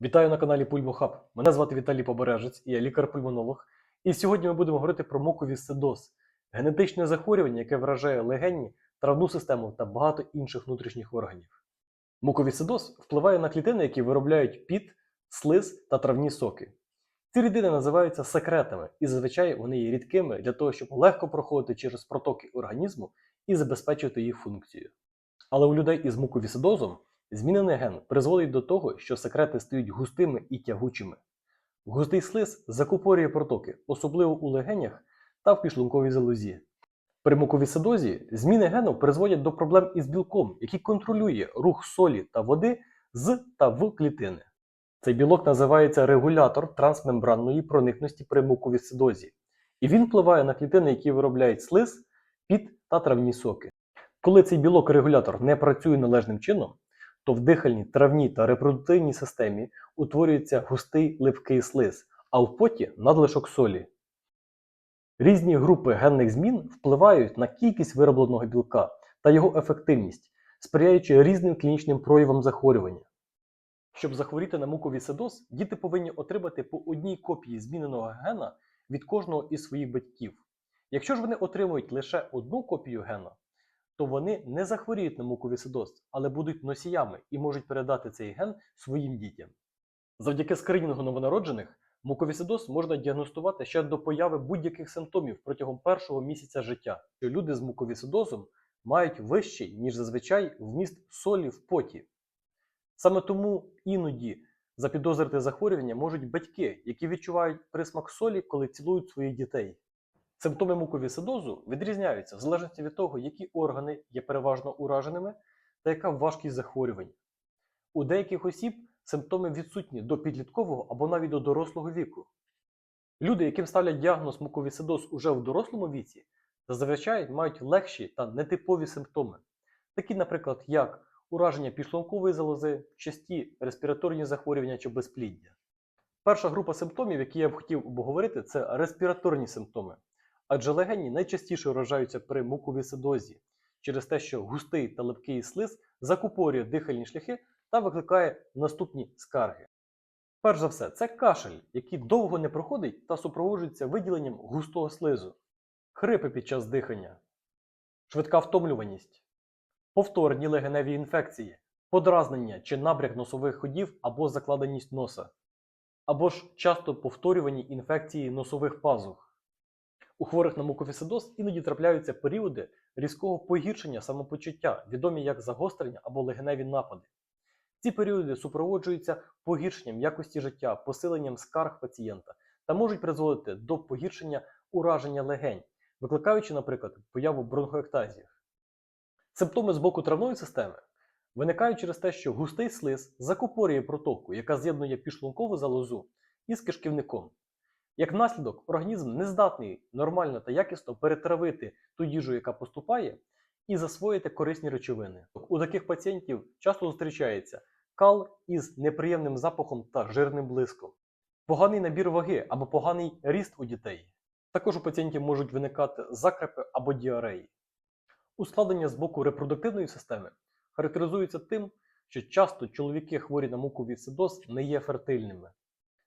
Вітаю на каналі Пульмохаб. Мене звати Віталій Побережець, і я лікар-пульмонолог. І сьогодні ми будемо говорити про муковісцидоз – генетичне захворювання, яке вражає легені, травну систему та багато інших внутрішніх органів. Муковісцидоз впливає на клітини, які виробляють піт, слиз та травні соки. Ці рідини називаються секретами, і зазвичай вони є рідкими для того, щоб легко проходити через протоки організму і забезпечувати їх функцію. Але у людей із муковісцидозом Змінений ген призводить до того, що секрети стають густими і тягучими. Густий слиз закупорює протоки, особливо у легенях та в підшлунковій залозі. При муковісцидозі зміни гену призводять до проблем із білком, який контролює рух солі та води з та в клітини. Цей білок називається регулятор трансмембранної проникності при муковісцидозі, і він впливає на клітини, які виробляють слиз, піт та травні соки. Коли цей білок-регулятор не працює належним чином, то в дихальній, травній та репродуктивній системі утворюється густий липкий слиз, а в поті надлишок солі. Різні групи генних змін впливають на кількість виробленого білка та його ефективність, сприяючи різним клінічним проявам захворювання. Щоб захворіти на муковісцидоз, діти повинні отримати по одній копії зміненого гена від кожного із своїх батьків. Якщо ж вони отримують лише одну копію гена, то вони не захворіють на муковісцидоз, але будуть носіями і можуть передати цей ген своїм дітям. Завдяки скринінгу новонароджених муковісцидоз можна діагностувати ще до появи будь-яких симптомів протягом першого місяця життя. Що люди з муковісцидозом мають вищий, ніж зазвичай, вміст солі в поті. Саме тому іноді запідозрити захворювання можуть батьки, які відчувають присмак солі, коли цілують своїх дітей. Симптоми муковісцидозу відрізняються в залежності від того, які органи є переважно ураженими та яка важкість захворювання. У деяких осіб симптоми відсутні до підліткового або навіть до дорослого віку. Люди, яким ставлять діагноз муковісцидоз уже в дорослому віці, зазвичай мають легші та нетипові симптоми, такі, наприклад, як ураження підшлункової залози, часті респіраторні захворювання чи безпліддя. Перша група симптомів, які я б хотів обговорити, це респіраторні симптоми. Адже легені найчастіше вражаються при муковісцидозі через те, що густий та липкий слиз закупорює дихальні шляхи та викликає наступні скарги. Перш за все, це кашель, який довго не проходить та супроводжується виділенням густого слизу, хрипи під час дихання, швидка втомлюваність, повторні легеневі інфекції, подразнення чи набряк носових ходів або закладеність носа, або ж часто повторювані інфекції носових пазух. У хворих на муковісцидоз іноді трапляються періоди різкого погіршення самопочуття, відомі як загострення або легеневі напади. Ці періоди супроводжуються погіршенням якості життя, посиленням скарг пацієнта та можуть призводити до погіршення ураження легень, викликаючи, наприклад, появу бронхоектазії. Симптоми з боку травної системи виникають через те, що густий слиз закупорює протоку, яка з'єднує підшлункову залозу із кишківником. Як наслідок, організм не здатний нормально та якісно перетравити ту їжу, яка поступає, і засвоїти корисні речовини. У таких пацієнтів часто зустрічається кал із неприємним запахом та жирним блиском, поганий набір ваги або поганий ріст у дітей. Також у пацієнтів можуть виникати закрепи або діареї. Ускладнення з боку репродуктивної системи характеризується тим, що часто чоловіки хворі на муковісцидоз не є фертильними.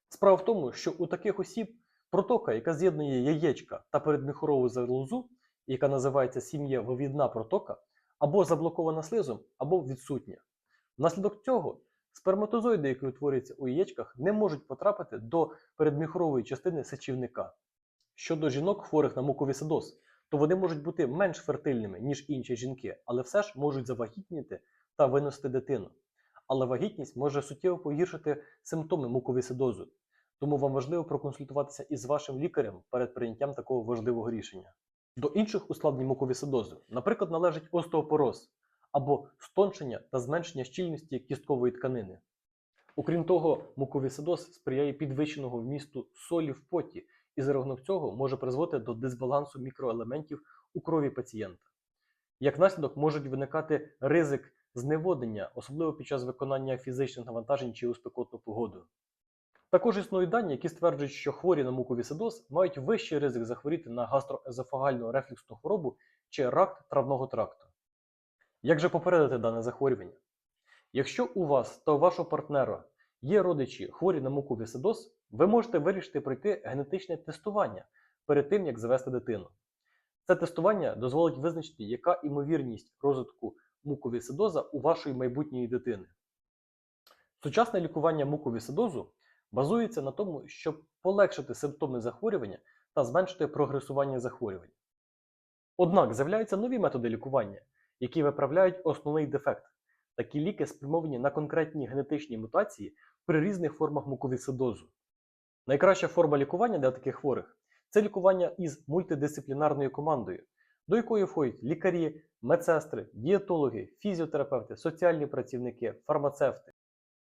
Справа в тому, що у таких осіб протока, яка з'єднує яєчка та передміхорову залозу, яка називається сім'євовідна протока, або заблокована слизом, або відсутня. Внаслідок цього сперматозоїди, які утворюються у яєчках, не можуть потрапити до передміхорової частини сечівника. Щодо жінок, хворих на муковісцидоз, то вони можуть бути менш фертильними, ніж інші жінки, але все ж можуть завагітніти та виносити дитину. Але вагітність може суттєво погіршити симптоми муковісцидозу, тому вам важливо проконсультуватися із вашим лікарем перед прийняттям такого важливого рішення. До інших ускладнень муковісцидозу, наприклад, належить остеопороз або стончення та зменшення щільності кісткової тканини. Окрім того, муковісцидоз сприяє підвищеного вмісту солі в поті і за рахунок цього може призводити до дисбалансу мікроелементів у крові пацієнта. Як наслідок можуть виникати ризик зневоднення, особливо під час виконання фізичних навантажень чи у спекотну погоду. Також існують дані, які стверджують, що хворі на муковісцидоз мають вищий ризик захворіти на гастроезофагальну рефлюксну хворобу чи рак травного тракту. Як же попередити дане захворювання? Якщо у вас та у вашого партнера є родичі хворі на муковісцидоз, ви можете вирішити пройти генетичне тестування перед тим, як завести дитину. Це тестування дозволить визначити, яка імовірність розвитку муковісцидоза у вашої майбутньої дитини. Сучасне лікування муковісцидозу базується на тому, щоб полегшити симптоми захворювання та зменшити прогресування захворювання. Однак з'являються нові методи лікування, які виправляють основний дефект. Такі ліки спрямовані на конкретні генетичні мутації при різних формах муковісцидозу. Найкраща форма лікування для таких хворих це лікування із мультидисциплінарною командою, до якої входять лікарі, медсестри, дієтологи, фізіотерапевти, соціальні працівники, фармацевти.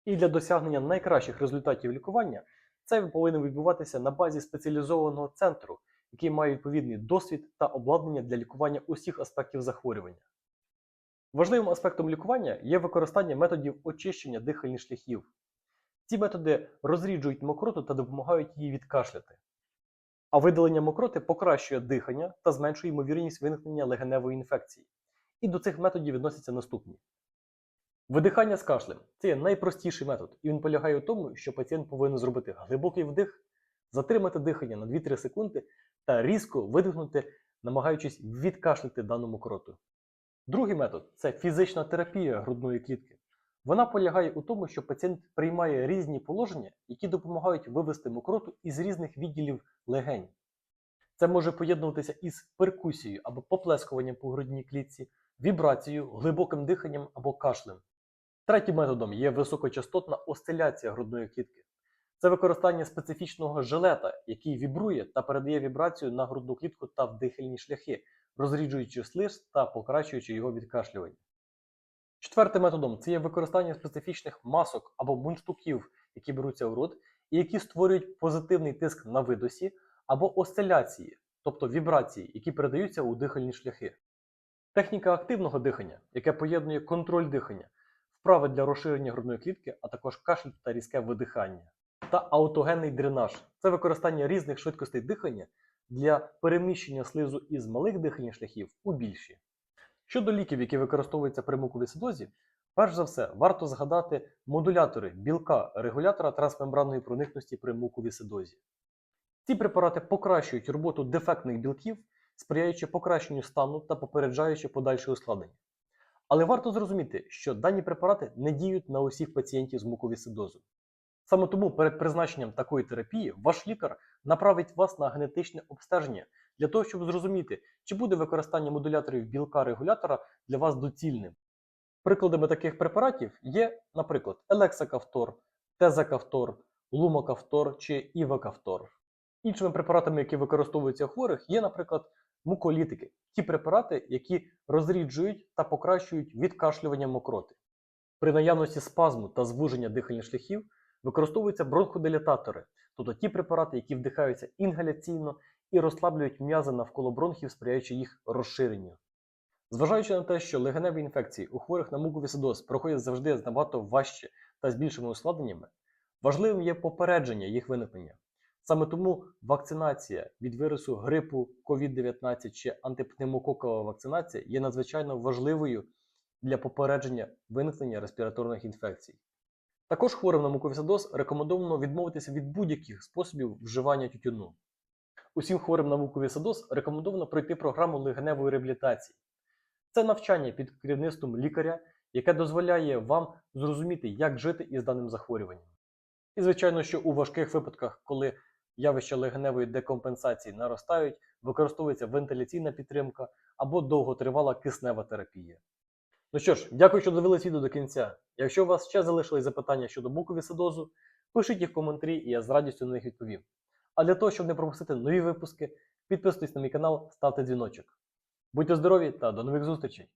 І для досягнення найкращих результатів лікування це повинно відбуватися на базі спеціалізованого центру, який має відповідний досвід та обладнання для лікування усіх аспектів захворювання. Важливим аспектом лікування є використання методів очищення дихальних шляхів. Ці методи розріджують мокроту та допомагають її відкашляти. А видалення мокроти покращує дихання та зменшує ймовірність виникнення легеневої інфекції. І до цих методів відносяться наступні. Видихання з кашлем це є найпростіший метод, і він полягає у тому, що пацієнт повинен зробити глибокий вдих, затримати дихання на 2-3 секунди та різко видихнути, намагаючись відкашляти дану мокроту. Другий метод це фізична терапія грудної клітки. Вона полягає у тому, що пацієнт приймає різні положення, які допомагають вивести мокроту із різних відділів легень. Це може поєднуватися із перкусією або поплескуванням по грудній клітці, вібрацією, глибоким диханням або кашлем. Третім методом є високочастотна осциляція грудної клітки. Це використання специфічного жилета, який вібрує та передає вібрацію на грудну клітку та в дихальні шляхи, розріджуючи слиз та покращуючи його відкашлювання. Четвертим методом це є використання специфічних масок або мундштуків, які беруться в рот, і які створюють позитивний тиск на видосі або осциляції, тобто вібрації, які передаються у дихальні шляхи. Техніка активного дихання, яке поєднує контроль дихання, вправи для розширення грудної клітки, а також кашель та різке видихання. Та аутогенний дренаж це використання різних швидкостей дихання для переміщення слизу із малих дихальних шляхів у більші. Щодо ліків, які використовуються при муковісцидозі, перш за все варто згадати модулятори білка регулятора трансмембранної проникності при муковісцидозі. Ці препарати покращують роботу дефектних білків, сприяючи покращенню стану та попереджаючи подальше ускладнення. Але варто зрозуміти, що дані препарати не діють на усіх пацієнтів з муковісцидозом. Саме тому перед призначенням такої терапії ваш лікар направить вас на генетичне обстеження для того, щоб зрозуміти, чи буде використання модуляторів білка регулятора для вас доцільним. Прикладами таких препаратів є, наприклад, елексакавтор, тезакавтор, лумакавтор чи івакавтор. Іншими препаратами, які використовуються у хворих, є, наприклад, муколітики, ті препарати, які розріджують та покращують відкашлювання мокроти. При наявності спазму та звуження дихальних шляхів використовуються бронходилататори, тобто ті препарати, які вдихаються інгаляційно і розслаблюють м'язи навколо бронхів, сприяючи їх розширенню. Зважаючи на те, що легеневі інфекції у хворих на муковісцидоз проходять завжди набагато важче та з більшими ускладненнями, важливим є попередження їх виникнення. Саме тому вакцинація від вірусу грипу COVID-19 чи антипневмококова вакцинація є надзвичайно важливою для попередження виникнення респіраторних інфекцій. Також хворим на муковісцидоз рекомендовано відмовитися від будь-яких способів вживання тютюну. Усім хворим на муковісцидоз рекомендовано пройти програму легеневої реабілітації. Це навчання під керівництвом лікаря, яке дозволяє вам зрозуміти, як жити із даним захворюванням. І, звичайно, що у важких випадках, коли явища легеневої декомпенсації наростають, використовується вентиляційна підтримка або довготривала киснева терапія. Ну що ж, дякую, що дивились відео до кінця. Якщо у вас ще залишились запитання щодо муковісцидозу, пишіть їх в коментарі і я з радістю на них відповім. А для того, щоб не пропустити нові випуски, підписуйтесь на мій канал, ставте дзвіночок. Будьте здорові та до нових зустрічей!